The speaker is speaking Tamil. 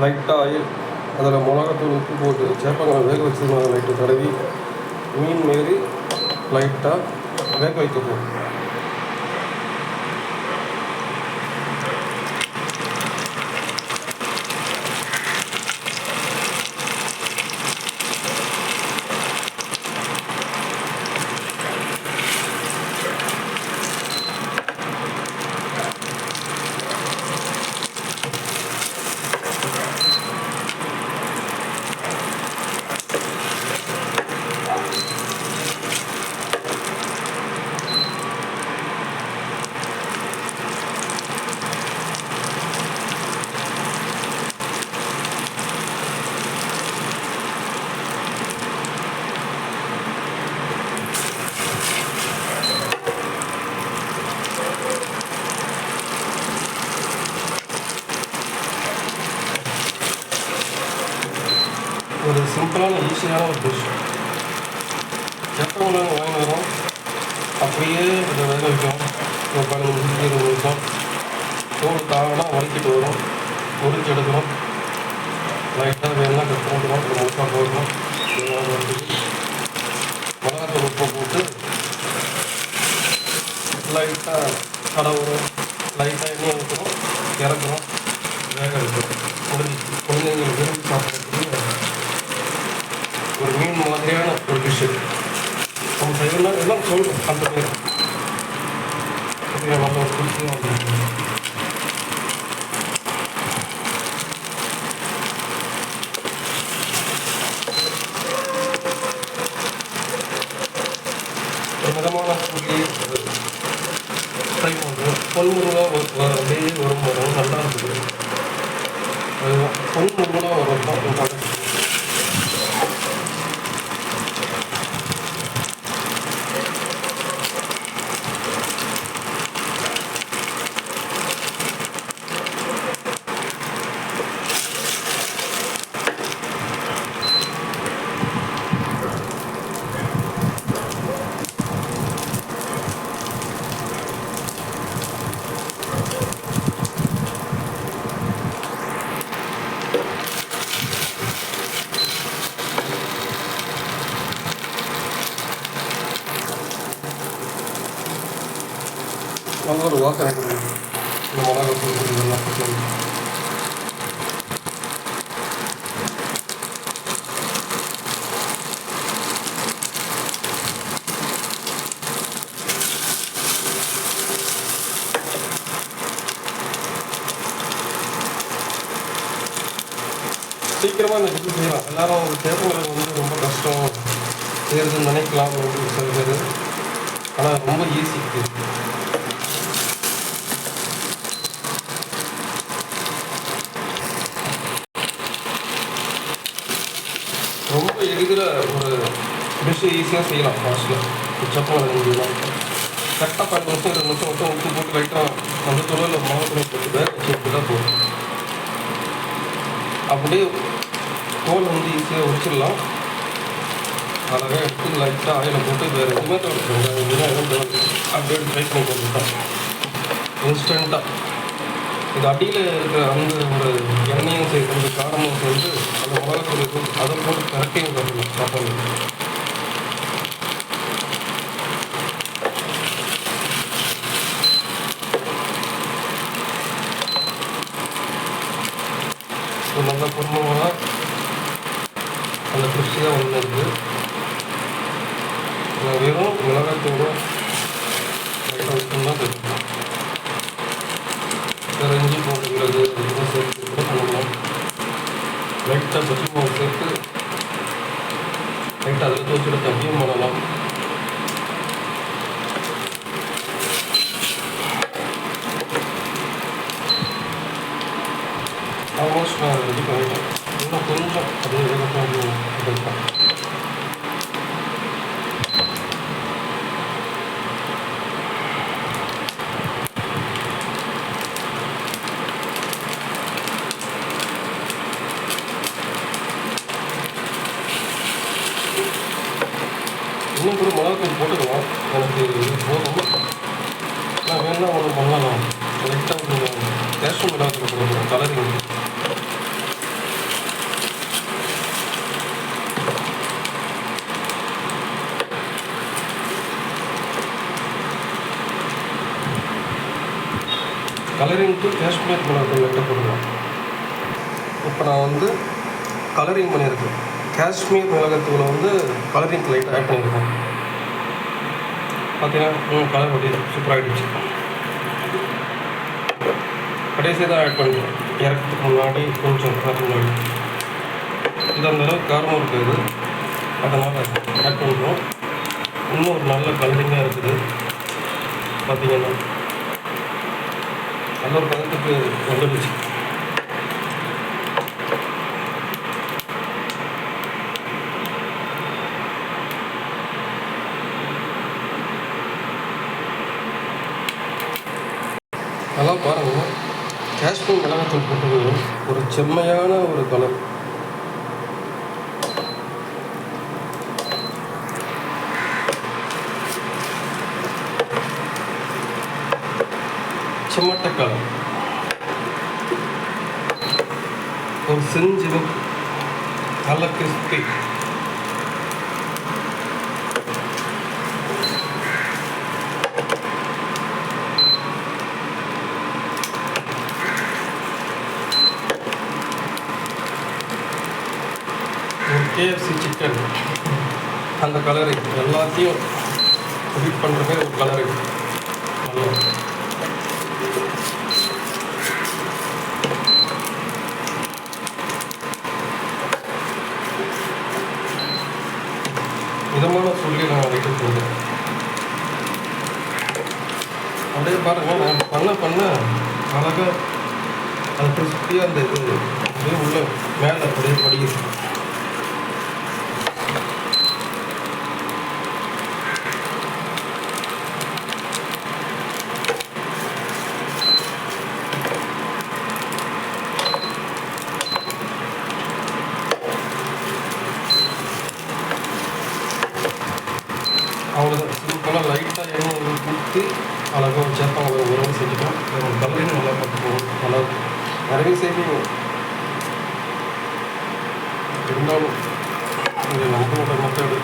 லைட்டாக ஆயில் அதில் மிளகாத்தூள் உப்பு போட்டு சேப்பங்களை வேக வச்சு லைட்டு தடவி மீன் மாரி லைட்டாக வேக வைக்க போகும் ஒரு சிம்பிளான ஈஸியான ஒரு டிஷ் எப்போ நாங்கள் வாங்கி வரோம்? அப்படியே இதை வேக வைக்கும் ஒரு பதினஞ்சு நிமிஷம் இருபது நிமிஷம். தோல் தாவலாம் வலிக்கிட்டு வரும். முடிஞ்சு எடுக்கிறோம். லைட்டாக வேணும்னா கட் பண்ணிக்கிறோம். ஒரு முப்பாக போடுறோம் மிளகாத்தூள் உப்பு போட்டு லைட்டாக கடவுறோம் லைட்டாக எண்ணெய் ஊற்றுறோம் இறக்குறோம். வேக வைக்கிறோம். முடிஞ்சு குழந்தைங்களுக்கு விரும்பி சாப்பிடக்கூடிய ஒரு மீன் மாதிரியான ஒரு டிஷ்ஷு எல்லாம் எல்லாம் சொல்கிறோம் அந்த வந்து அப்படியே நல்ல ஒரு குடிச்சு ஒரு பண்ணுறோம் பொன்முருகா அப்படியே வரும் வரும் நல்லா இருக்குது அதுதான் பொன்முருகா வரும் தான் இம்பார்ட்டன்ட் நல்ல ஒரு வாசனை கொடுக்குது இந்த மிளகா தூள் இதெல்லாம் சீக்கிரமாக இந்த டிஷ் செய்யலாம். எல்லாரும் சேப்பங்கிழங்கு வந்து ரொம்ப கஷ்டம். செய்யறதுன்னு நினைக்கலாம். அப்படின்னு சில பேர். ஆனால் ரொம்ப ஈஸி இருக்குது இதில் ஒரு டிஷ்ஷு ஈஸியாக செய்யலாம் ஃபாஸ்ட்டில் சப்பம் முடியலாம் கரெக்டாக பத்து நிமிஷம் ரெண்டு நிமிஷம் மட்டும் உப்பு போட்டு லைட்டாக அந்த தொழில் மாவட்டம் போட்டு வேறு தான் போகும் போதும். அப்படியே தோல் வந்து ஈஸியாக உரிச்சிடலாம். அழகாக எடுத்து லைட்டாக ஆயிலை போட்டு வேறு எதுவுமே தவிர அப்படியே ட்ரை பண்ணி போட்டுட்டான் இன்ஸ்டண்ட்டாக இது அடியில் இருக்கிற அந்த ஒரு எண்ணெயும் சேர்த்து அந்த காரமும் சேர்ந்து அந்த மிளகாத்தூள் அதை போட்டு கரெக்டையும் தரணும் சாப்பாடு ஸோ நல்லா குடும்பமாக அந்த கிறிஸ்டியாக ஒன்று இருக்குது வெறும் மிளகாத்தூளும் லைட்டாக உப்பும் தான் சேர்த்துக்கலாம் வேறு இஞ்சி போட்டுக்கிறது இதெல்லாம் சேர்த்து கூட பண்ணலாம் லைட்டாக பச்சை மாவு சேர்த்து லைட்டாக இன்னும் கூட மிளகா தூள் போட்டுக்கலாம். எனக்கு போதும். நான் வேணா ஒன்று பண்ணலாம். லைட்டாக கொஞ்சம் கேஷ்மீர் மிளகா தூள் போட்டுக்கலாம் கலரிங் கலரிங்க்கு காஷ்மீர் மிளகாய் லைட்டாக போடலாம் இப்போ நான் வந்து கலரிங் பண்ணியிருக்கேன். காஷ்மீர் மிளகாத்தூளை வந்து கலரிங் லைட் ஆட் பண்ணியிருக்கேன் பார்த்தீங்கன்னா கலர் ஒட்டி சூப்பராக ஆகிடுச்சு கடைசியாக தான் ஆட் பண்ணுறேன் இறக்கிறதுக்கு முன்னாடி கொஞ்சம் முன்னாடி. இது அந்த அளவுக்கு காரமும் இருக்குது. அதனால் ஆட் பண்ணுறோம் இன்னும் ஒரு நல்ல கலரிங்காக இருக்குது. பார்த்தீங்கன்னா நல்ல ஒரு கலத்துக்கு வந்துடுச்சு. நல்லா பாருங்கள் காஷ்மீர் மிளகாத்தூள் போட்டது ஒரு செம்மையான ஒரு கலர் செம்மட்ட கலர் ஒரு செஞ்சிவப்பு நல்ல கிறிஸ்பி ஒரு கேஎஃப்சி சிக்கன் அந்த கலரு. எல்லாத்தையும் எடிட் பண்ணுறதே ஒரு கலரு. நல்லா மிதமான சொல்லி நான் வைக்க போகிறேன் அப்படியே பாருங்க நான் பண்ண பண்ண அழகாக அது கிறிஸ்பியாக அந்த இது அப்படியே உள்ள மேலே அப்படியே படிக்குது సర్వీసేమి తిరుమలలో నేను అనుకున్న మాట్లాడు.